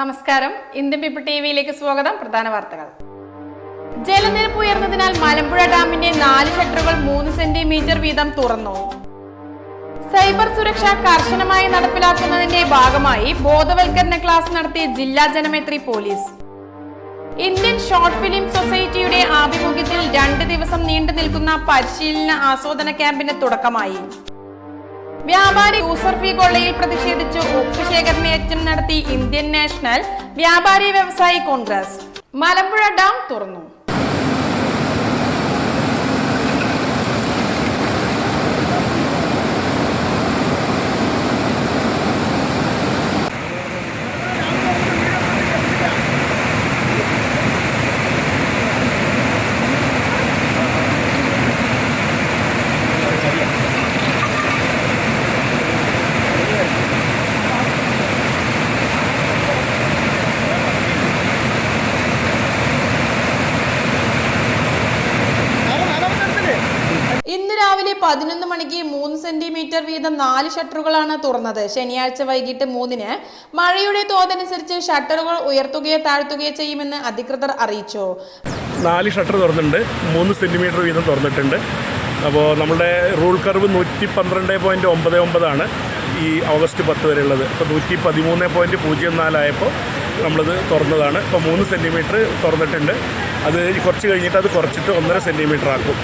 നമസ്കാരം. Indian people T വിയിലേക്ക് സ്വാഗതം. പ്രധാന വാർത്തകൾ. ജലനിരപ്പ് ഉയർന്നതിനാൽ മലമ്പുഴ ഡാമിന്റെ നാല് ഷട്ടറുകൾ മൂന്ന് സെന്റിമീറ്റർ വീതം തുറന്നു. സൈബർ സുരക്ഷ കർശനമായി നടപ്പിലാക്കുന്നതിന്റെ ഭാഗമായി ബോധവൽക്കരണ ക്ലാസ് നടത്തി ജില്ലാ Janamaithri police. Indian short film സൊസൈറ്റിയുടെ ആഭിമുഖ്യത്തിൽ രണ്ട് ദിവസം നീണ്ടു നിൽക്കുന്ന പരിശീലന ആസ്വാദന ക്യാമ്പിന് തുടക്കമായി. വ്യാപാരി യൂസർ ഫീ കൊള്ളയിൽ പ്രതിഷേധിച്ച് ഒപ്പ് ശേഖരണയജ്ഞം നടത്തി ഇന്ത്യൻ നാഷണൽ വ്യാപാരി വ്യവസായി കോൺഗ്രസ്. മലമ്പുഴ ഡാം തുറന്നു. മണിക്ക് മൂന്ന് സെന്റിമീറ്റർ വീതം നാല് ഷട്ടറുകളാണ് തുറന്നത്. ശനിയാഴ്ച വൈകിട്ട് മൂന്നിന് മഴയുടെ തോതനുസരിച്ച് ഷട്ടറുകൾ ഉയർത്തുകയോ താഴ്ത്തുകയോ ചെയ്യുമെന്ന് അധികൃതർ അറിയിച്ചു. നാല് ഷട്ടർ തുറന്നിട്ടുണ്ട്. മൂന്ന് സെന്റിമീറ്റർ വീതം തുറന്നിട്ടുണ്ട്. അപ്പോൾ നമ്മുടെ റൂൾ കർവ് നൂറ്റി പന്ത്രണ്ട് പോയിന്റ് ഒമ്പത് ഒമ്പതാണ്. ഈ ഓഗസ്റ്റ് പത്ത് വരെയുള്ളത്. ഇപ്പോൾ നൂറ്റി പതിമൂന്ന് പോയിന്റ് പൂജ്യം നാലായപ്പോൾ നമ്മളത് തുറന്നതാണ്. ഇപ്പോൾ മൂന്ന് സെന്റിമീറ്റർ തുറന്നിട്ടുണ്ട്. അത് കുറച്ച് കഴിഞ്ഞിട്ട് അത് കുറച്ചിട്ട് ഒന്നര സെന്റിമീറ്റർ ആക്കും.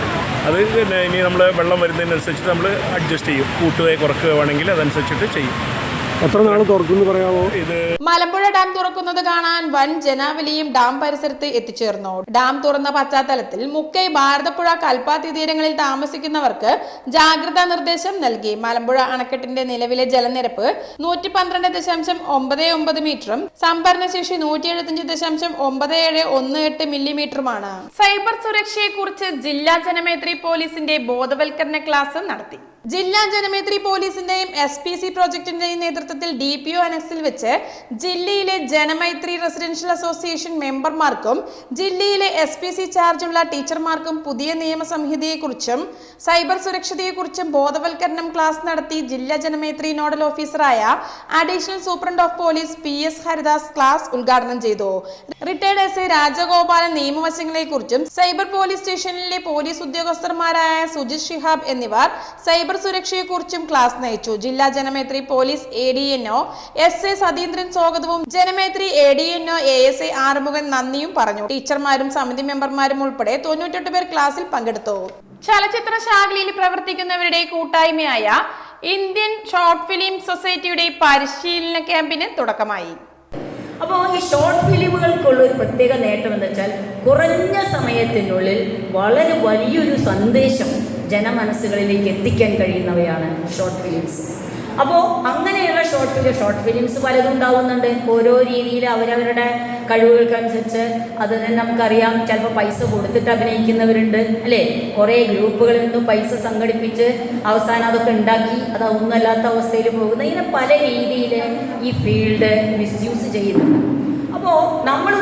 അത് പിന്നെ ഇനി നമ്മൾ വെള്ളം വരുന്നതിനനുസരിച്ച് നമ്മൾ അഡ്ജസ്റ്റ് ചെയ്യും. കൂട്ടുകയോ കുറക്കുകയോ വേണമെങ്കിൽ അതനുസരിച്ചിട്ട് ചെയ്യും. എത്ര നാൾ തുറക്കുമെന്ന് പറയാമോ ഇത് മലമ്പുഴ ഡാം തുറക്കുന്നത് കാണാൻ വൻ ജനാവലിയും ഡാം പരിസരത്ത് എത്തിച്ചേർന്നു. ഡാം തുറന്ന പശ്ചാത്തലത്തിൽ മുക്കൈ ഭാരതപ്പുഴ കൽപ്പാത്തി തീരങ്ങളിൽ താമസിക്കുന്നവർക്ക് ജാഗ്രതാ നിർദ്ദേശം നൽകി. മലമ്പുഴ അണക്കെട്ടിന്റെ നിലവിലെ ജലനിരപ്പ് നൂറ്റി പന്ത്രണ്ട് ദശാംശം ഒമ്പത് ഒമ്പത് മീറ്ററും സംഭരണശേഷി നൂറ്റി എഴുപത്തിയഞ്ച് ദശാംശം ഒമ്പത് ഏഴ് ഒന്ന് എട്ട് മില്ലിമീറ്ററുമാണ്. സൈബർ സുരക്ഷയെക്കുറിച്ച് ജില്ലാ ജനമേത്രി പോലീസിന്റെ ബോധവൽക്കരണ ക്ലാസ് നടത്തി. ജില്ലാ ജനമേത്രി പോലീസിന്റെയും എസ് പി സി പ്രോജക്ടിന്റെയും നേതൃത്വത്തിൽ ഡി പി ഒ അനക്സിൽ വെച്ച് ജില്ലയിലെ ജനമൈത്രി റെസിഡൻഷ്യൽ അസോസിയേഷൻ മെമ്പർമാർക്കും ജില്ലയിലെ എസ് പി സി ചാർജുള്ള ടീച്ചർമാർക്കും പുതിയ നിയമസംഹിതയെക്കുറിച്ചും സൈബർ സുരക്ഷതയെക്കുറിച്ചും ബോധവൽക്കരണം ക്ലാസ് നടത്തി ജില്ലാ ജനമേത്രി നോഡൽ ഓഫീസറായ additional superintendent of police P S Haridas class ഉദ്ഘാടനം ചെയ്തു. റിട്ടയർഡ് എസ് ഐ രാജഗോപാലൻ നിയമവശങ്ങളെക്കുറിച്ചും സൈബർ പോലീസ് സ്റ്റേഷനിലെ പോലീസ് ഉദ്യോഗസ്ഥന്മാരായ സുജിത് ഷിഹാബ് എന്നിവർ സൈബർ സുരക്ഷയെക്കുറിച്ചും ക്ലാസ് നയിച്ചു. ജില്ലാ Janamaithri police A D N O S A Satheendran സ്വാഗതവും. Janamaithri A D N O A S A Arumukhan നന്ദിയും പറഞ്ഞു. ടീച്ചർമാരും സമിതി മെമ്പർമാരും ഉൾപ്പെടെ തൊണ്ണൂറ്റെട്ട് പേർ ക്ലാസ്സിൽ പങ്കെടുത്തു. ചലച്ചിത്ര ശാഖയിൽ പ്രവർത്തിക്കുന്നവരുടെ കൂട്ടായ്മയായ ഇന്ത്യൻ ഷോർട്ട് ഫിലിം സൊസൈറ്റിയുടെ പരിശീലന ക്യാമ്പിന് തുടക്കമായി. അപ്പോൾ ഈ ഷോർട്ട് ഫിലിമുകൾക്കുള്ള ഒരു പ്രത്യേക നേട്ടം എന്ന് വെച്ചാൽ കുറഞ്ഞ സമയത്തിനുള്ളിൽ വളരെ വലിയൊരു സന്ദേശം ജനമനസ്സുകളിലേക്ക് എത്തിക്കാൻ കഴിയുന്നവയാണ് ഷോർട്ട് ഫിലിംസ് അപ്പോൾ അങ്ങനെയുള്ള ഷോർട്ട് ഫിലിം ഷോർട്ട് ഫിലിംസ് പലതും ഉണ്ടാവുന്നുണ്ട് ഓരോ രീതിയിൽ അവരവരുടെ കഴിവുകൾക്കനുസരിച്ച് അത് തന്നെ നമുക്കറിയാം. ചിലപ്പോൾ പൈസ കൊടുത്തിട്ട് അഭിനയിക്കുന്നവരുണ്ട്. അല്ലേ? കുറേ ഗ്രൂപ്പുകളിൽ നിന്നും പൈസ സംഘടിപ്പിച്ച് അവസാനം അതൊക്കെ ഉണ്ടാക്കി അത് ഒന്നുമല്ലാത്ത അവസ്ഥയിൽ പോകുന്ന ഇങ്ങനെ പല രീതിയിൽ ഈ ഫീൽഡ് മിസ്യൂസ് ചെയ്യുന്നുണ്ട്. നമ്മൾ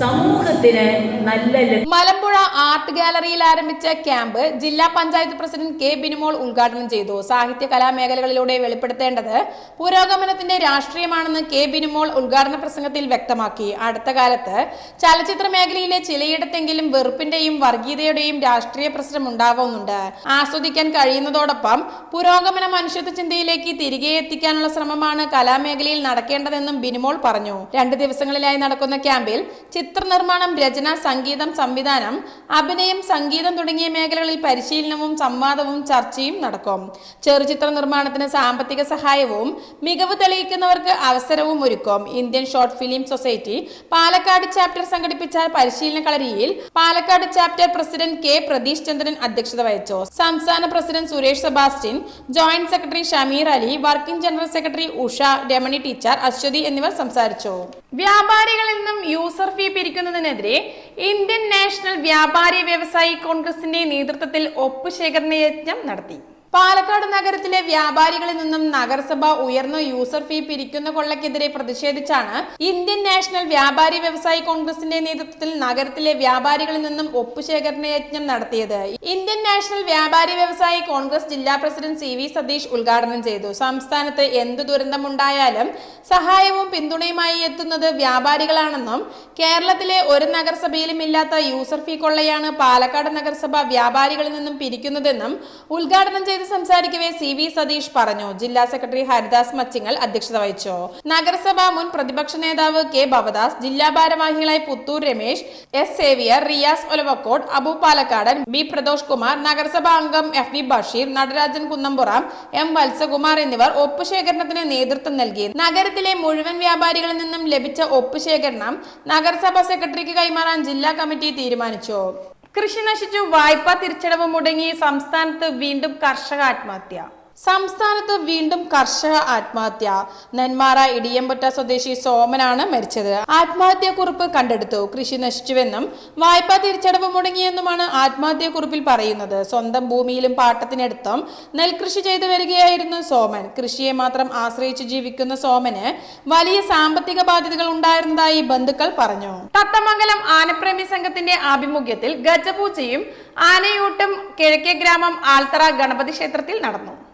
സമൂഹത്തിന് നല്ല മലമ്പുഴ ആർട്ട് ഗാലറിയിൽ ആരംഭിച്ച ക്യാമ്പ് ജില്ലാ പഞ്ചായത്ത് പ്രസിഡന്റ് കെ ബിനുമോൾ ഉദ്ഘാടനം ചെയ്തു. സാഹിത്യ കലാമേഖലകളിലൂടെ വെളിപ്പെടുത്തേണ്ടത് പുരോഗമനത്തിന്റെ രാഷ്ട്രീയമാണെന്ന് കെ ബിനുമോൾ ഉദ്ഘാടന പ്രസംഗത്തിൽ വ്യക്തമാക്കി. അടുത്ത കാലത്ത് ചലച്ചിത്ര മേഖലയിലെ ചിലയിടത്തെങ്കിലും വെറുപ്പിന്റെയും വർഗീയതയുടെയും രാഷ്ട്രീയ പ്രശ്നം ഉണ്ടാവുന്നുണ്ട്. ആസ്വദിക്കാൻ കഴിയുന്നതോടൊപ്പം പുരോഗമന മനുഷ്യത്വ ചിന്തയിലേക്ക് തിരികെ എത്തിക്കാനുള്ള ശ്രമമാണ് കലാമേഖലയിൽ നടക്കേണ്ടതെന്നും ബിനുമോൾ പറഞ്ഞു. രണ്ട് ദിവസങ്ങളിലായി നടക്കുന്ന ക്യാമ്പിൽ ചിത്രനിർമ്മാണം രചന സംഗീതം സംവിധാനം അഭിനയം സംഗീതം തുടങ്ങിയ മേഖലകളിൽ പരിശീലനവും സംവാദവും ചർച്ചയും നടക്കും. ചെറുചിത്ര നിർമ്മാണത്തിന് സാമ്പത്തിക സഹായവും മികവ് തെളിയിക്കുന്നവർക്ക് അവസരവും ഒരുക്കും. Indian short film society Palakkad chapter സംഘടിപ്പിച്ച പരിശീലന കളരിയിൽ Palakkad chapter president K Pratheesh Chandran അധ്യക്ഷത വഹിച്ചു. സംസ്ഥാന president Suresh Sebastian joint secretary Shameer Ali working general secretary Usha Ramani teacher Aswathy എന്നിവർ സംസാരിച്ചു. വ്യാപാരികളിൽ നിന്നും യൂസർ ഫീ പിരിക്കുന്നതിനെതിരെ ഇന്ത്യൻ നാഷണൽ വ്യാപാരി വ്യവസായി കോൺഗ്രസിന്റെ നേതൃത്വത്തിൽ ഒപ്പ് ശേഖരണ യജ്ഞം നടത്തി. പാലക്കാട് നഗരത്തിലെ വ്യാപാരികളിൽ നിന്നും നഗരസഭ ഉയർന്ന യൂസർ ഫീ പിരിക്കുന്ന കൊള്ളക്കെതിരെ പ്രതിഷേധിച്ചാണ് ഇന്ത്യൻ നാഷണൽ വ്യാപാരി വ്യവസായി കോൺഗ്രസിന്റെ നേതൃത്വത്തിൽ നഗരത്തിലെ വ്യാപാരികളിൽ നിന്നും ഒപ്പുശേഖരണ യജ്ഞം നടത്തിയത്. ഇന്ത്യൻ നാഷണൽ വ്യാപാരി വ്യവസായി കോൺഗ്രസ് ജില്ലാ പ്രസിഡന്റ് സി വി സതീഷ് ഉദ്ഘാടനം ചെയ്തു. സംസ്ഥാനത്ത് എന്ത് ദുരന്തമുണ്ടായാലും സഹായവും പിന്തുണയുമായി എത്തുന്നത് വ്യാപാരികളാണെന്നും കേരളത്തിലെ ഒരു നഗരസഭയിലും ഇല്ലാത്ത യൂസർ ഫീ കൊള്ളയാണ് പാലക്കാട് നഗരസഭ വ്യാപാരികളിൽ നിന്നും പിരിക്കുന്നതെന്നും ഉദ്ഘാടനം ചെയ്ത്. സംസാരിക്കവേ സി വി സതീഷ് പറഞ്ഞു. ജില്ലാ സെക്രട്ടറി ഹരിദാസ് മച്ചിങ്ങൽ അധ്യക്ഷത വഹിച്ചു. നഗരസഭ മുൻ പ്രതിപക്ഷ നേതാവ് കെ ഭവദാസ് ജില്ലാ ഭാരവാഹികളായ Puthur Ramesh S Xavier Riyas Olavakkode Abu Palakkadan B Pradosh Kumar നഗരസഭാ അംഗം F V Basheer Natarajan Kunnampuram M Vatsakumar എന്നിവർ ഒപ്പുശേഖരണത്തിന് നേതൃത്വം നൽകി. നഗരത്തിലെ മുഴുവൻ വ്യാപാരികളിൽ നിന്നും ലഭിച്ച ഒപ്പുശേഖരണം നഗരസഭാ സെക്രട്ടറിക്ക് കൈമാറാൻ ജില്ലാ കമ്മിറ്റി തീരുമാനിച്ചു. കൃഷി നശിച്ചു വായ്പാ തിരിച്ചടവ് മുടങ്ങി സംസ്ഥാനത്ത് വീണ്ടും കർഷക ആത്മഹത്യ. സംസ്ഥാനത്ത് വീണ്ടും കർഷക ആത്മഹത്യ. നെന്മാറ ഇടിയമ്പറ്റ സ്വദേശി സോമനാണ് മരിച്ചത്. ആത്മഹത്യാക്കുറിപ്പ് കണ്ടെടുത്തു. കൃഷി നശിച്ചുവെന്നും വായ്പാ തിരിച്ചടവ് മുടങ്ങിയെന്നുമാണ് ആത്മഹത്യാക്കുറിപ്പിൽ പറയുന്നത്. സ്വന്തം ഭൂമിയിലും പാട്ടത്തിനടുത്തും നെൽകൃഷി ചെയ്തു വരികയായിരുന്നു സോമൻ. കൃഷിയെ മാത്രം ആശ്രയിച്ച് ജീവിക്കുന്ന സോമന് വലിയ സാമ്പത്തിക ബാധ്യതകൾ ഉണ്ടായിരുന്നതായി ബന്ധുക്കൾ പറഞ്ഞു. തത്തമംഗലം ആനപ്രേമി സംഘത്തിന്റെ ആഭിമുഖ്യത്തിൽ ഗജപൂജയും ആനയൂട്ടും കിഴക്കേ ഗ്രാമം ആൽത്തറ ഗണപതി ക്ഷേത്രത്തിൽ നടന്നു.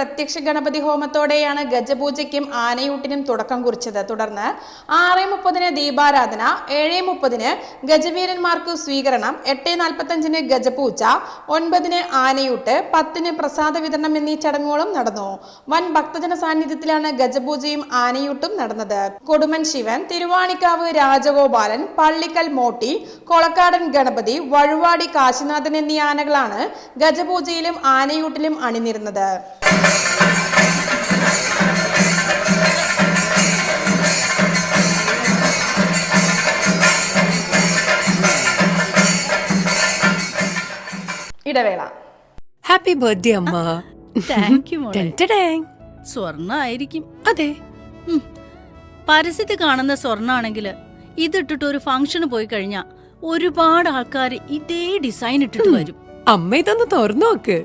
പ്രത്യക്ഷ ഗണപതി ഹോമത്തോടെയാണ് ഗജപൂജയ്ക്കും ആനയൂട്ടിനും തുടക്കം കുറിച്ചത്. തുടർന്ന് ആറ് മുപ്പതിന് ദീപാരാധന ഏഴ് മുപ്പതിന് ഗജവീരന്മാർക്ക് സ്വീകരണം എട്ട് നാൽപ്പത്തഞ്ചിന് ഗജപൂജ ഒൻപതിന് ആനയൂട്ട് പത്തിന് പ്രസാദ വിതരണം എന്നീ ചടങ്ങുകളും നടന്നു. വൻ ഭക്തജന സാന്നിധ്യത്തിലാണ് ഗജപൂജയും ആനയൂട്ടും നടന്നത്. കൊടുമൻ ശിവൻ തിരുവാണിക്കാവ് രാജഗോപാലൻ പള്ളിക്കൽ മോട്ടി കൊളക്കാടൻ ഗണപതി വഴുവാടി കാശിനാഥൻ എന്നീ ആനകളാണ് ഗജപൂജയിലും ആനയൂട്ടിലും അണിനിരുന്നത്. ഇടവേള. ഹാപ്പി ബർത്ത്ഡേ അമ്മ. താങ്ക് യു ടെന്റഡാങ്. സ്വർണായിരിക്കും. അതെ. ഉം. പരസ്യത്തിൽ കാണുന്ന സ്വർണാണെങ്കിൽ ഇതിട്ടിട്ട് ഒരു ഫംഗ്ഷന് പോയി കഴിഞ്ഞാ ഒരുപാട് ആൾക്കാർ ഇതേ ഡിസൈൻ ഇട്ടിട്ട് വരും. അമ്മ ഇതൊന്ന് തുറന്നു നോക്ക്.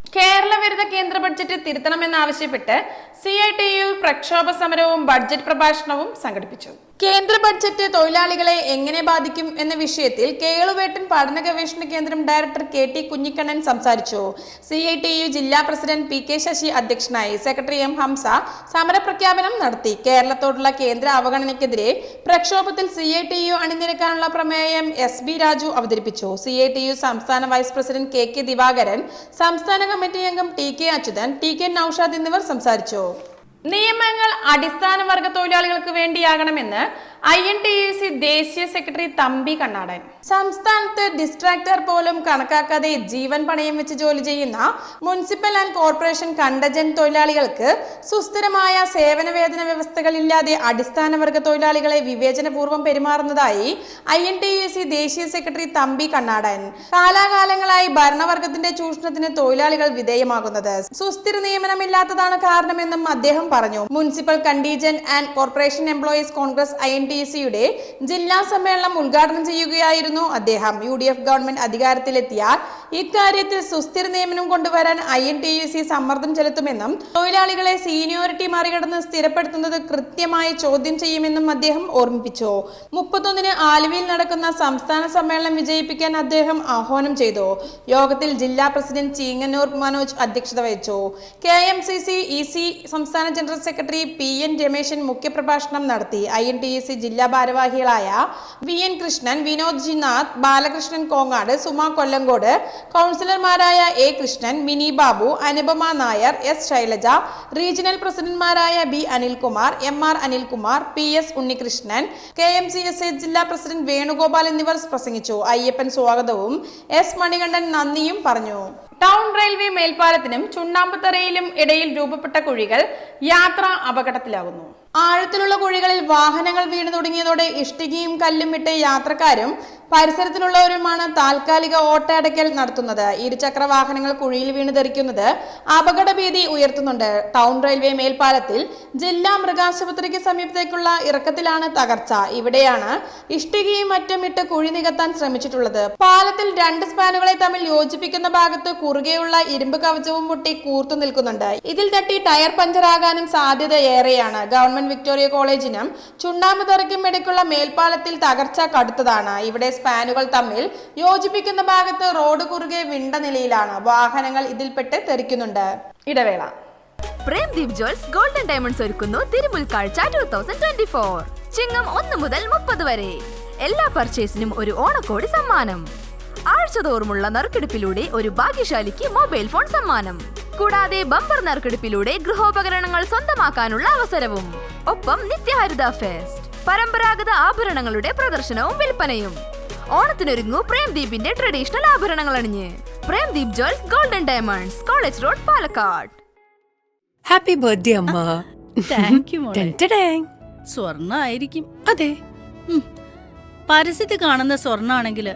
കേരള വിരുദ്ധ കേന്ദ്ര ബഡ്ജറ്റ് തിരുത്തണമെന്നാവശ്യപ്പെട്ട് സി ഐ ടി യു പ്രക്ഷോഭ സമരവും ബഡ്ജറ്റ് പ്രഭാഷണവും സംഘടിപ്പിച്ചു. കേന്ദ്ര ബഡ്ജറ്റ് തൊഴിലാളികളെ എങ്ങനെ ബാധിക്കും എന്ന വിഷയത്തിൽ കേളുവേട്ടൻ പഠന ഗവേഷണ കേന്ദ്രം ഡയറക്ടർ കെ ടി കുഞ്ഞിക്കണ്ണൻ സംസാരിച്ചു. സി ഐ ടി യു ജില്ലാ പ്രസിഡന്റ് പി കെ ശശി അധ്യക്ഷനായി സെക്രട്ടറി എം ഹംസ സമരപ്രഖ്യാപനം നടത്തി. കേരളത്തോടുള്ള കേന്ദ്ര അവഗണനയ്ക്കെതിരെ പ്രക്ഷോഭത്തിൽ സി ഐ ടി യു അണിനിരക്കാനുള്ള പ്രമേയം എസ് ബി രാജു അവതരിപ്പിച്ചു. സി ഐ ടി യു സംസ്ഥാന vice president K K Divakaran സംസ്ഥാന കമ്മിറ്റി അംഗം T K Achuthan T K Noushad എന്നിവർ സംസാരിച്ചു. നിയമങ്ങൾ അടിസ്ഥാന വർഗ തൊഴിലാളികൾക്ക് വേണ്ടിയാകണമെന്ന് I N T U C ദേശീയ സെക്രട്ടറി തമ്പി കണ്ണാടൻ. സംസ്ഥാനത്ത് ഡിസ്ട്രാക്ടർ പോലും കണക്കാക്കാതെ ജീവൻ പണയം വെച്ച് ജോലി ചെയ്യുന്ന മുനിസിപ്പൽ ആൻഡ് കോർപ്പറേഷൻ കണ്ടജൻ തൊഴിലാളികൾക്ക് സുസ്ഥിരമായ സേവന വേതന അടിസ്ഥാന വർഗ തൊഴിലാളികളെ വിവേചനപൂർവം പെരുമാറുന്നതായി I N T U C ദേശീയ സെക്രട്ടറി തമ്പി കണ്ണാടൻ. കാലാകാലങ്ങളായി ഭരണവർഗത്തിന്റെ ചൂഷണത്തിന് തൊഴിലാളികൾ വിധേയമാകുന്നത് സുസ്ഥിര നിയമനമില്ലാത്തതാണ് കാരണമെന്നും അദ്ദേഹം പറഞ്ഞു. Municipal contingent and corporation employees congress I N T സിയുടെ ജില്ലാ സമ്മേളനം ഉദ്ഘാടനം ചെയ്യുകയായിരുന്നു. അദ്ദേഹം യു ഡി ഗവൺമെന്റ് അധികാരത്തിലെത്തിയാൽ ഇക്കാര്യത്തിൽ സുസ്ഥിര നിയമനം കൊണ്ടുവരാൻ I N T U C സമ്മർദ്ദം ചെലുത്തുമെന്നും തൊഴിലാളികളെ സീനിയോറിറ്റി മറികടന്ന് സ്ഥിരപ്പെടുത്തുന്നത് കൃത്യമായി ചോദ്യം ചെയ്യുമെന്നും അദ്ദേഹം ഓർമ്മിപ്പിച്ചു. മുപ്പത്തൊന്നിന് ആലുവയിൽ നടക്കുന്ന സംസ്ഥാന സമ്മേളനം വിജയിപ്പിക്കാൻ അദ്ദേഹം ആഹ്വാനം ചെയ്തു. യോഗത്തിൽ ജില്ലാ പ്രസിഡന്റ് ചീങ്ങന്നൂർ മനോജ് അധ്യക്ഷത വഹിച്ചു. K M C C E C സംസ്ഥാന general secretary P N Rameshan മുഖ്യപ്രഭാഷണം നടത്തി. I N T U C ജില്ലാ ഭാരവാഹികളായ വി എൻ കൃഷ്ണൻ വിനോദ് ജിനാഥ് ബാലകൃഷ്ണൻ കോങ്ങാട് സുമ കൊല്ലങ്കോട് കൗൺസിലർമാരായ A Krishnan Mini Babu Anupama Nair S Shailaja regional പ്രസിഡന്റ്മാരായ B Anilkumar M R Anilkumar P S Unnikrishnan K M C S A ജില്ലാ president Venugopal എന്നിവർ പ്രസംഗിച്ചു. അയ്യപ്പൻ സ്വാഗതവും S Manikandan നന്ദിയും പറഞ്ഞു. Town railway മേൽപ്പാലത്തിനും ചുണ്ണാമ്പത്തറയിലും ഇടയിൽ രൂപപ്പെട്ട കുഴികൾ യാത്ര അപകടത്തിലാകുന്നു. ആഴത്തിലുള്ള കുഴികളിൽ വാഹനങ്ങൾ വീണു തുടങ്ങിയതോടെ ഇഷ്ടികയും കല്ലും ഇട്ട് യാത്രക്കാരും പരിസരത്തിലുള്ളവരുമാണ് താൽക്കാലിക ഓട്ടയടയ്ക്കൽ നടത്തുന്നത്. ഇരുചക്ര വാഹനങ്ങൾ കുഴിയിൽ വീണ് തെറിക്കുന്നത് അപകട ഭീതി ഉയർത്തുന്നുണ്ട്. ടൗൺ റെയിൽവേ മേൽപ്പാലത്തിൽ ജില്ലാ മൃഗാശുപത്രിക്ക് സമീപത്തേക്കുള്ള ഇറക്കത്തിലാണ് തകർച്ച. ഇവിടെയാണ് ഇഷ്ടികയും മറ്റും ഇട്ട് കുഴി നികത്താൻ ശ്രമിച്ചിട്ടുള്ളത്. പാലത്തിൽ രണ്ട് സ്പാനുകളെ തമ്മിൽ യോജിപ്പിക്കുന്ന ഭാഗത്ത് കുറുകെയുള്ള ഇരുമ്പ് കവചവും മുട്ടി കൂർത്തു നിൽക്കുന്നുണ്ട്. ഇതിൽ തട്ടി ടയർ പഞ്ചറാകാനും സാധ്യത ഏറെയാണ്. ഗവൺമെന്റ് വിക്ടോറിയ കോളേജിനും ചുണ്ടാമ്പുതറയ്ക്കും ഇടയ്ക്കുള്ള മേൽപ്പാലത്തിൽ തകർച്ച കടുത്തതാണ്. ഇവിടെ സ്പാനുകൾ തമ്മിൽ യോജിപ്പിക്കുന്ന ഭാഗത്ത് റോഡ് കുറുകെ വിണ്ട നിലയിലാണ് വാഹനങ്ങൾ ഇതിൽപ്പെട്ട് തെറിക്കുന്നുണ്ട്. ഇടവേള. പ്രേംദീപ് ജ്വൽസ് ഗോൾഡൻ ഡയമണ്ട്സ് ഒരുക്കുന്നു തിരുമുൽക്കാഴ്ച ടൂ തൗസൻഡ് ട്വന്റി ഫോർ ചിങ്ങം ഒന്ന് മുതൽ മുപ്പത് വരെ. എല്ലാ പർച്ചേസിനും ഒരു ഓണക്കോടി സമ്മാനം. ആഴ്ചതോറുമുള്ള നറുക്കെടുപ്പിലൂടെ ഒരു ഭാഗ്യശാലിക്ക് മൊബൈൽ ഫോൺ സമ്മാനം. കൂടാതെ ബമ്പർ നറുക്കെടുപ്പിലൂടെ ഗൃഹോപകരണങ്ങൾ സ്വന്തമാക്കാനുള്ള അവസരവും. ഒപ്പം നിത്യഹരിത ഫെസ്റ്റ് പരമ്പരാഗത ആഭരണങ്ങളുടെ പ്രദർശനവും വിൽപ്പനയും. ഓണത്തിനൊരുങ്ങൂ പ്രേംദീപിന്റെ ട്രഡീഷണൽ ആഭരണങ്ങൾ അണിഞ്ഞ്. Premdeep jewels golden diamonds college road Palakkad. Happy birthday അമ്മ. താങ്ക് യു മോളെ. സ്വർണ ആയിരിക്കും അതെ. പരസ്യത്തിൽ കാണുന്ന സ്വർണാണെങ്കിൽ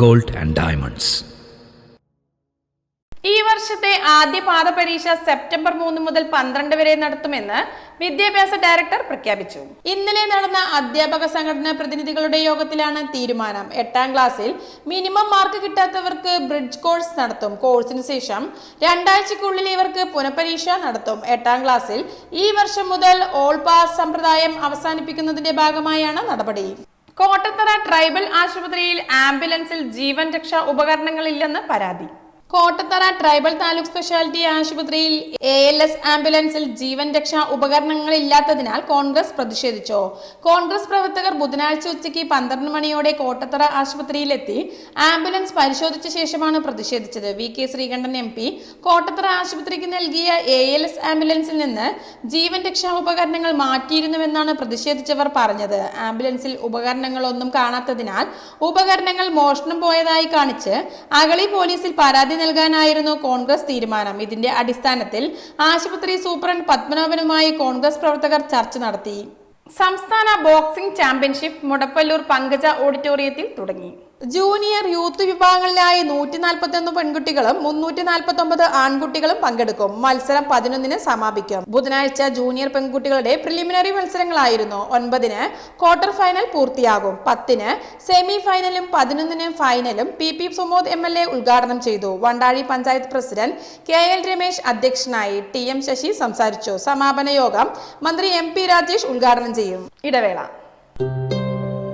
Gold and diamonds. ഈ വർഷത്തെ ആദ്യ പാദ പരീക്ഷ സെപ്റ്റംബർ മൂന്ന് മുതൽ പന്ത്രണ്ട് വരെ നടത്തുമെന്ന് വിദ്യാഭ്യാസ ഡയറക്ടർ പ്രഖ്യാപിച്ചു. ഇന്നലെ നടന്ന അധ്യാപക സംഘടനാ പ്രതിനിധികളുടെ യോഗത്തിലാണ് തീരുമാനം. എട്ടാം ക്ലാസ്സിൽ മിനിമം മാർക്ക് കിട്ടാത്തവർക്ക് ബ്രിഡ്ജ് കോഴ്സ് നടത്തും. കോഴ്സിന് ശേഷം രണ്ടാഴ്ചക്കുള്ളിൽ ഇവർക്ക് പുനഃപരീക്ഷ നടത്തും. എട്ടാം ക്ലാസ്സിൽ ഈ വർഷം മുതൽ ഓൾ പാസ് സമ്പ്രദായം അവസാനിപ്പിക്കുന്നതിന്റെ ഭാഗമായാണ് നടപടി. കോട്ടത്തറ ട്രൈബൽ ആശുപത്രിയിൽ ആംബുലൻസിൽ ജീവൻ രക്ഷാ ഉപകരണങ്ങളില്ലെന്ന് പരാതി. കോട്ടത്തറ ട്രൈബൽ താലൂക്ക് സ്പെഷ്യാലിറ്റി ആശുപത്രിയിൽ എ എൽ എസ് ആംബുലൻസിൽ ജീവൻ രക്ഷാ ഉപകരണങ്ങൾ ഇല്ലാത്തതിനാൽ കോൺഗ്രസ് പ്രതിഷേധിച്ചു. കോൺഗ്രസ് പ്രവർത്തകർ ബുധനാഴ്ച ഉച്ചയ്ക്ക് പന്ത്രണ്ട് മണിയോടെ കോട്ടത്തറ ആശുപത്രിയിലെത്തി ആംബുലൻസ് പരിശോധിച്ച ശേഷമാണ് പ്രതിഷേധിച്ചത്. V K Sreekandan M P Kottathara ആശുപത്രിക്ക് നൽകിയ എ എൽ എസ് ആംബുലൻസിൽ നിന്ന് ജീവൻ രക്ഷാ ഉപകരണങ്ങൾ മാറ്റിയിരുന്നുവെന്നാണ് പ്രതിഷേധിച്ചവർ പറഞ്ഞത്. ആംബുലൻസിൽ ഉപകരണങ്ങളൊന്നും കാണാത്തതിനാൽ ഉപകരണങ്ങൾ മോഷണം പോയതായി കാണിച്ച് അകളി പോലീസിൽ പരാതി നൽകാനായിരുന്നു കോൺഗ്രസ് തീരുമാനം. ഇതിന്റെ അടിസ്ഥാനത്തിൽ ആശുപത്രി സൂപ്രണ്ട് പത്മനാഭനുമായി കോൺഗ്രസ് പ്രവർത്തകർ ചർച്ച നടത്തി. സംസ്ഥാന ബോക്സിംഗ് ചാമ്പ്യൻഷിപ്പ് മുടപ്പല്ലൂർ പങ്കജ ഓഡിറ്റോറിയത്തിൽ തുടങ്ങി. ജൂനിയർ യൂത്ത് വിഭാഗങ്ങളിലായി നൂറ്റി നാൽപ്പത്തി ഒന്ന് പെൺകുട്ടികളും മുന്നൂറ്റി നാൽപ്പത്തി ഒമ്പത് ആൺകുട്ടികളും പങ്കെടുക്കും. മത്സരം പതിനൊന്നിന് സമാപിക്കും. ബുധനാഴ്ച ജൂനിയർ പെൺകുട്ടികളുടെ പ്രിലിമിനറി മത്സരങ്ങളായിരുന്നു. ഒൻപതിന് ക്വാർട്ടർ ഫൈനൽ പൂർത്തിയാകും. പത്തിന് സെമി ഫൈനലും പതിനൊന്നിന് ഫൈനലും P P Sumod M L A ഉദ്ഘാടനം ചെയ്തു. Vandazhi panchayat president K L Ramesh അധ്യക്ഷനായി ടി എം ശശി സംസാരിച്ചു. സമാപന യോഗം മന്ത്രി എം പി രാജേഷ് ഉദ്ഘാടനം ചെയ്യും. ഇടവേള.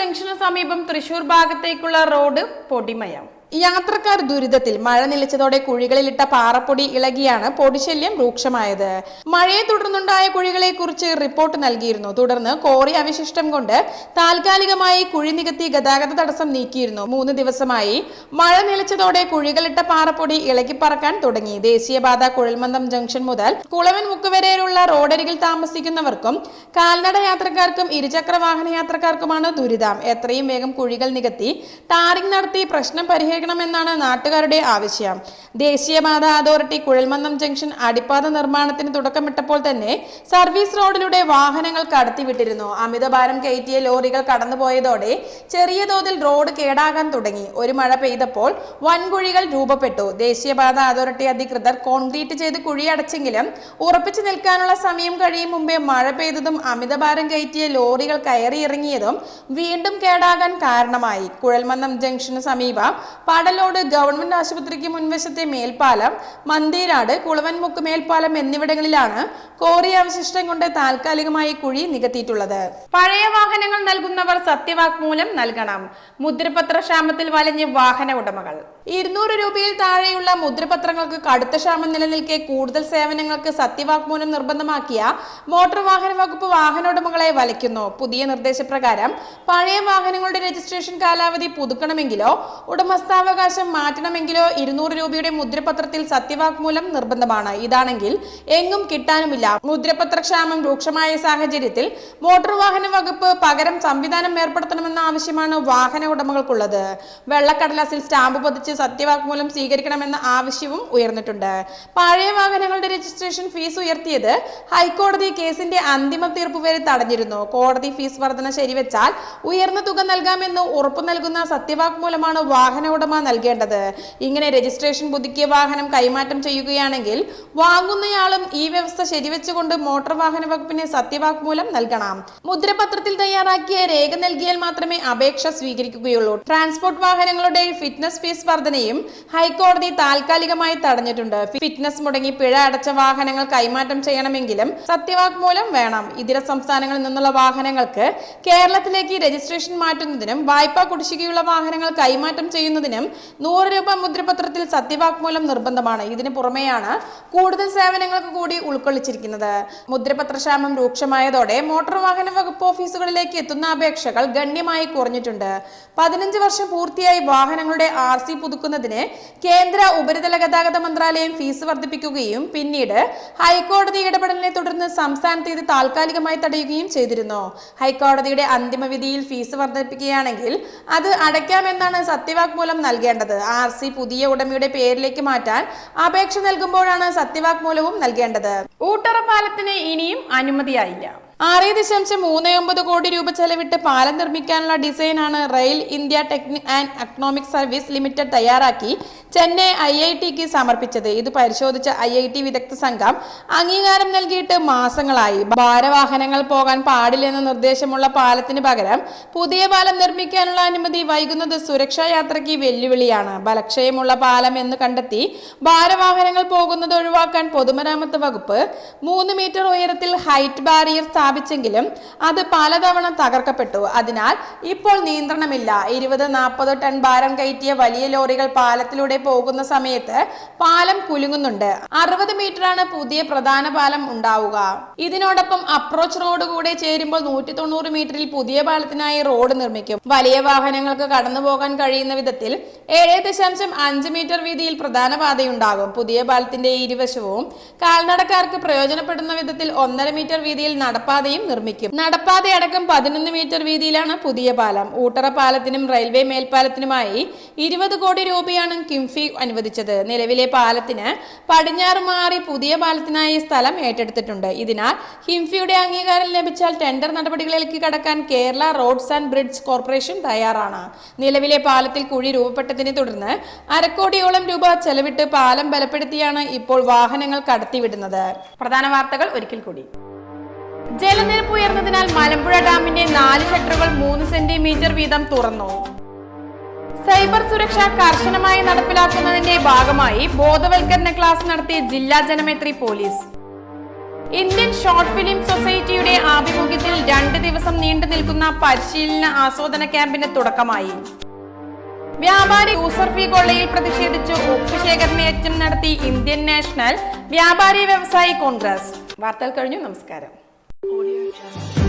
ജംഗ്ഷന് സമീപം തൃശൂർ ഭാഗത്തേക്കുള്ള റോഡ് പൊടിമയം. യാത്രക്കാർ ദുരിതത്തിൽ. മഴ നിലച്ചതോടെ കുഴികളിലിട്ട പാറപ്പൊടി ഇളകിയാണ് പൊടിശല്യം രൂക്ഷമായത്. മഴയെ തുടർന്നുണ്ടായ കുഴികളെ കുറിച്ച് റിപ്പോർട്ട് നൽകിയിരുന്നു. തുടർന്ന് കോറി അവശിഷ്ടം കൊണ്ട് താൽക്കാലികമായി കുഴി നികത്തി ഗതാഗത തടസ്സം നീക്കിയിരുന്നു. മൂന്ന് ദിവസമായി മഴ നിലച്ചതോടെ കുഴികളിട്ട പാറപ്പൊടി ഇളകിപ്പറക്കാൻ തുടങ്ങി. ദേശീയപാത കുഴൽമന്ദം ജംഗ്ഷൻ മുതൽ കുളവൻ മുക്ക് വരെയുള്ള റോഡരികിൽ താമസിക്കുന്നവർക്കും കാൽനട യാത്രക്കാർക്കും ഇരുചക്ര വാഹന യാത്രക്കാർക്കുമാണ് ദുരിതം. എത്രയും വേഗം കുഴികൾ നികത്തി ടാറിംഗ് നടത്തി പ്രശ്നം പരിഹരിക്കണമെന്നാണ് നാട്ടുകാരുടെ ആവശ്യം. ദേശീയപാത അതോറിറ്റി കുഴൽമന്നം ജംഗ്ഷൻ അടിപ്പാത നിർമ്മാണത്തിന് തുടക്കമിട്ടപ്പോൾ തന്നെ സർവീസ് റോഡിലൂടെ വാഹനങ്ങൾ കടത്തിവിട്ടിരുന്നു. അമിതഭാരം കയറ്റിയ ലോറികൾ കടന്നുപോയതോടെ ചെറിയ തോതിൽ റോഡ് കേടാകാൻ തുടങ്ങി. ഒരു മഴ പെയ്തപ്പോൾ വൻകുഴികൾ രൂപപ്പെട്ടു. ദേശീയപാത അതോറിറ്റി അധികൃതർ കോൺക്രീറ്റ് ചെയ്ത് കുഴി അടച്ചെങ്കിലും ഉറപ്പിച്ചു നിൽക്കാനുള്ള സമയം കഴിയും മുമ്പേ മഴ പെയ്തതും അമിതഭാരം കയറ്റിയ ലോറികൾ കയറിയിറങ്ങിയതും വീണ്ടും കേടാകാൻ കാരണമായി. കുഴൽമന്നം ജംഗ്ഷന് സമീപം പടലോട് ഗവൺമെന്റ് ആശുപത്രിക്ക് മുൻവശത്തെ മേൽപ്പാലം മന്ദീരാട് കുളവൻമുക്ക് മേൽപ്പാലം എന്നിവിടങ്ങളിലാണ് കോറി അവശിഷ്ടം കൊണ്ട് താൽക്കാലികമായി കുഴി നികത്തിയിട്ടുള്ളത്. പഴയ വാഹനങ്ങൾ നൽകുന്നവർ സത്യവാങ്മൂലം നൽകണം. മുദ്രപത്ര ക്ഷാമത്തിൽ വലഞ്ഞ് വാഹന ഉടമകൾ. ഇരുന്നൂറ് രൂപയിൽ താഴെയുള്ള മുദ്രപത്രങ്ങൾക്ക് കടുത്ത ക്ഷാമം നിലനിൽക്കെ കൂടുതൽ സേവനങ്ങൾക്ക് സത്യവാങ്മൂലം നിർബന്ധമാക്കിയ മോട്ടോർ വാഹന വകുപ്പ് വാഹനോടമകളെ വലയ്ക്കുന്നു പുതിയ നിർദ്ദേശപ്രകാരം പഴയ വാഹനങ്ങളുടെ രജിസ്ട്രേഷൻ കാലാവധി പുതുക്കണമെങ്കിലോ ഉടമസ്ഥാവകാശം മാറ്റണമെങ്കിലോ ഇരുന്നൂറ് രൂപയുടെ മുദ്രപത്രത്തിൽ സത്യവാഗ്മൂലം നിർബന്ധമാണ്. ഇതാണെങ്കിൽ എങ്ങും കിട്ടാനുമില്ല. മുദ്രപത്രക്ഷാമം രൂക്ഷമായ സാഹചര്യത്തിൽ മോട്ടോർ വാഹന വകുപ്പ് പകരം സംവിധാനം ഏർപ്പെടുത്തണമെന്ന ആവശ്യമാണ് വാഹന ഉടമകൾക്കുള്ളത്. വെള്ളക്കടലാസിൽ സ്റ്റാമ്പ് പതിച്ച് സത്യവാങ്മൂലം സ്വീകരിക്കണമെന്ന ആവശ്യവും ഉയർന്നിട്ടുണ്ട്. പഴയ വാഹനങ്ങളുടെ രജിസ്ട്രേഷൻ ഫീസ് ഉയർത്തിയത് ഹൈക്കോടതി കേസിന്റെ അന്തിമ തീർപ്പ് വരെ തടഞ്ഞിരുന്നു. കോടതി ഫീസ് വർധന ശരിവെച്ചാൽ ഉയർന്ന തുക നൽകാമെന്ന് ഉറപ്പു നൽകുന്ന സത്യവാങ്മൂലമാണ് വാഹന ഉടമ നൽകേണ്ടത്. ഇങ്ങനെ രജിസ്ട്രേഷൻ പുതുക്കിയ വാഹനം കൈമാറ്റം ചെയ്യുകയാണെങ്കിൽ വാങ്ങുന്നയാളും ഈ വ്യവസ്ഥ ശരിവെച്ചുകൊണ്ട് മോട്ടോർ വാഹന വകുപ്പിന് സത്യവാങ്മൂലം നൽകണം. മുദ്രപത്രത്തിൽ തയ്യാറാക്കിയ രേഖ നൽകിയാൽ മാത്രമേ അപേക്ഷ സ്വീകരിക്കുകയുള്ളൂ. ട്രാൻസ്പോർട്ട് വാഹനങ്ങളുടെ ഫിറ്റ്നസ് ഫീസ് വർധനയും ഹൈക്കോടതി താൽക്കാലികമായി തടഞ്ഞിട്ടുണ്ട്. ഫിറ്റ്നസ് മുടങ്ങി പിഴ അടച്ച വാഹനങ്ങൾ കൈമാറ്റം ചെയ്യണമെങ്കിലും സത്യവാങ്മൂലം വേണം. ഇതര സംസ്ഥാനങ്ങളിൽ നിന്നുള്ള വാഹനങ്ങൾക്ക് കേരളത്തിലേക്ക് രജിസ്ട്രേഷൻ മാറ്റുന്നതിനും വായ്പാ കുടിശ്ശികയുള്ള വാഹനങ്ങൾ കൈമാറ്റം ചെയ്യുന്നതിനും നൂറ് രൂപ മുദ്രപത്രത്തിൽ സത്യവാങ്മൂലം നിർബന്ധമാണ്. ഇതിന് പുറമെയാണ് കൂടുതൽ സേവനങ്ങൾക്ക് കൂടി ഉൾക്കൊള്ളിച്ചിരിക്കുന്നത്. മുദ്രപത്രക്ഷാമം രൂക്ഷമായതോടെ മോട്ടോർ വാഹന വകുപ്പ് ഓഫീസുകളിലേക്ക് എത്തുന്ന അപേക്ഷകൾ ഗണ്യമായി കുറഞ്ഞിട്ടുണ്ട്. പതിനഞ്ച് വർഷം പൂർത്തിയായി വാഹനങ്ങളുടെ ആർ സി പുതുക്കുന്നതിന് കേന്ദ്ര ഉപരിതല ഗതാഗത മന്ത്രാലയം ഫീസ് വർദ്ധിപ്പിക്കുകയും പിന്നീട് ഹൈക്കോടതി ഇടപെടലിനെ തുടർന്ന് സംസ്ഥാനത്ത് ഇത് താൽക്കാലികമായി തടയുകയും ചെയ്തിരുന്നു. ഹൈക്കോടതിയുടെ അന്തിമ വിധിയിൽ ഫീസ് വർദ്ധിപ്പിക്കുകയാണെങ്കിൽ അത് അടയ്ക്കാമെന്നാണ് സത്യവാങ്മൂലം നൽകേണ്ടത്. ആർ സി പുതിയ ഉടമയുടെ പേരിലേക്ക് മാറ്റാൻ അപേക്ഷ നൽകുമ്പോഴാണ് സത്യവാങ്മൂലവും നൽകേണ്ടത്. ഊട്ടറ പാലത്തിന് ഇനിയും അനുമതിയായില്ല. ആറ് ദശാംശം മൂന്ന് ഒമ്പത് കോടി രൂപ ചെലവിട്ട് പാലം നിർമ്മിക്കാനുള്ള ഡിസൈനാണ് rail India technical and economic service limited തയ്യാറാക്കി ചെന്നൈ ഐ ഐ ടിക്ക് സമർപ്പിച്ചത്. ഇത് പരിശോധിച്ച ഐ ഐ ടി വിദഗ്ധ സംഘം അംഗീകാരം നൽകിയിട്ട് മാസങ്ങളായി. ഭാരവാഹനങ്ങൾ പോകാൻ പാടില്ലെന്ന നിർദ്ദേശമുള്ള പാലത്തിന് പകരം പുതിയ പാലം നിർമ്മിക്കാനുള്ള അനുമതി വൈകുന്നത് സുരക്ഷാ യാത്രയ്ക്ക് വെല്ലുവിളിയാണ്. ബലക്ഷയമുള്ള പാലം എന്ന് കണ്ടെത്തി ഭാരവാഹനങ്ങൾ പോകുന്നത് ഒഴിവാക്കാൻ പൊതുമരാമത്ത് വകുപ്പ് മൂന്ന് മീറ്റർ ഉയരത്തിൽ ഹൈറ്റ് ബാരിയർ സ്ഥാപിച്ചു. സ്ഥാപിച്ചെങ്കിലും അത് പലതവണ തകർക്കപ്പെട്ടു. അതിനാൽ ഇപ്പോൾ നിയന്ത്രണമില്ല. ഇരുപത് നാൽപ്പത് ടൺ ഭാരം കയറ്റിയ വലിയ ലോറികൾ പാലത്തിലൂടെ പോകുന്ന സമയത്ത് പാലം കുലുങ്ങുന്നുണ്ട്. അറുപത് മീറ്ററാണ് പുതിയ പ്രധാന പാലം ഉണ്ടാവുക. ഇതിനോടൊപ്പം അപ്രോച്ച് റോഡ് കൂടെ ചേരുമ്പോൾ നൂറ്റി തൊണ്ണൂറ് മീറ്ററിൽ പുതിയ പാലത്തിനായി റോഡ് നിർമ്മിക്കും. വലിയ വാഹനങ്ങൾക്ക് കടന്നു പോകാൻ കഴിയുന്ന വിധത്തിൽ ഏഴ് ദശാംശം അഞ്ച് മീറ്റർ വീതിയിൽ പ്രധാന പാതയുണ്ടാകും. പുതിയ പാലത്തിന്റെ ഇരുവശവും കാൽനടക്കാർക്ക് പ്രയോജനപ്പെടുന്ന വിധത്തിൽ ഒന്നര മീറ്റർ വീതിയിൽ നടപ്പാതയും നിർമ്മിക്കും. നടപ്പാതയടക്കം പതിനൊന്ന് മീറ്റർ വീതിയിലാണ് പുതിയ പാലം. ഊട്ടറ പാലത്തിനും റെയിൽവേ മേൽപ്പാലത്തിനുമായി ഇരുപത് കോടി രൂപയാണ് കിംഫി അനുവദിച്ചത്. നിലവിലെ പാലത്തിന് പടിഞ്ഞാറ് മാറി പുതിയ പാലത്തിനായി സ്ഥലം ഏറ്റെടുത്തിട്ടുണ്ട്. ഇതിനാൽ ഹിംഫിയുടെ അംഗീകാരം ലഭിച്ചാൽ ടെൻഡർ നടപടികളിലേക്ക് കടക്കാൻ Kerala roads and bridge corporation തയ്യാറാണ്. നിലവിലെ പാലത്തിൽ കുഴി രൂപപ്പെട്ടതിനെ തുടർന്ന് അരക്കോടിയോളം രൂപ ചെലവിട്ട് പാലം ബലപ്പെടുത്തിയാണ് ഇപ്പോൾ വാഹനങ്ങൾ കടത്തിവിടുന്നത്. പ്രധാന വാർത്തകൾ ഒരിക്കൽ കൂടി. ജലനിരപ്പ് ഉയർന്നതിനാൽ മലമ്പുഴ ഡാമിന്റെ നാല് ഷട്ടറുകൾ മൂന്ന് സെന്റിമീറ്റർ വീതം തുറന്നു. സൈബർ സുരക്ഷ കർശനമായി നടപ്പിലാക്കുന്നതിന്റെ ഭാഗമായി ബോധവൽക്കരണ ക്ലാസ് നടത്തിയ ജില്ലാ Janamaithri police. Indian short film സൊസൈറ്റിയുടെ ആഭിമുഖ്യത്തിൽ രണ്ട് ദിവസം നീണ്ടു നിൽക്കുന്ന പരിശീലന ആസ്വാദന ക്യാമ്പിന് തുടക്കമായി. വ്യാപാരി യൂസർ ഫീ കൊള്ളയിൽ പ്രതിഷേധിച്ച് ഒപ്പ് ശേഖരണ യജ്ഞം നടത്തി ഇന്ത്യൻ നാഷണൽ വ്യാപാരി വ്യവസായി കോൺഗ്രസ്. വാർത്തകൾ കഴിഞ്ഞു. നമസ്കാരം. Audio Jungle.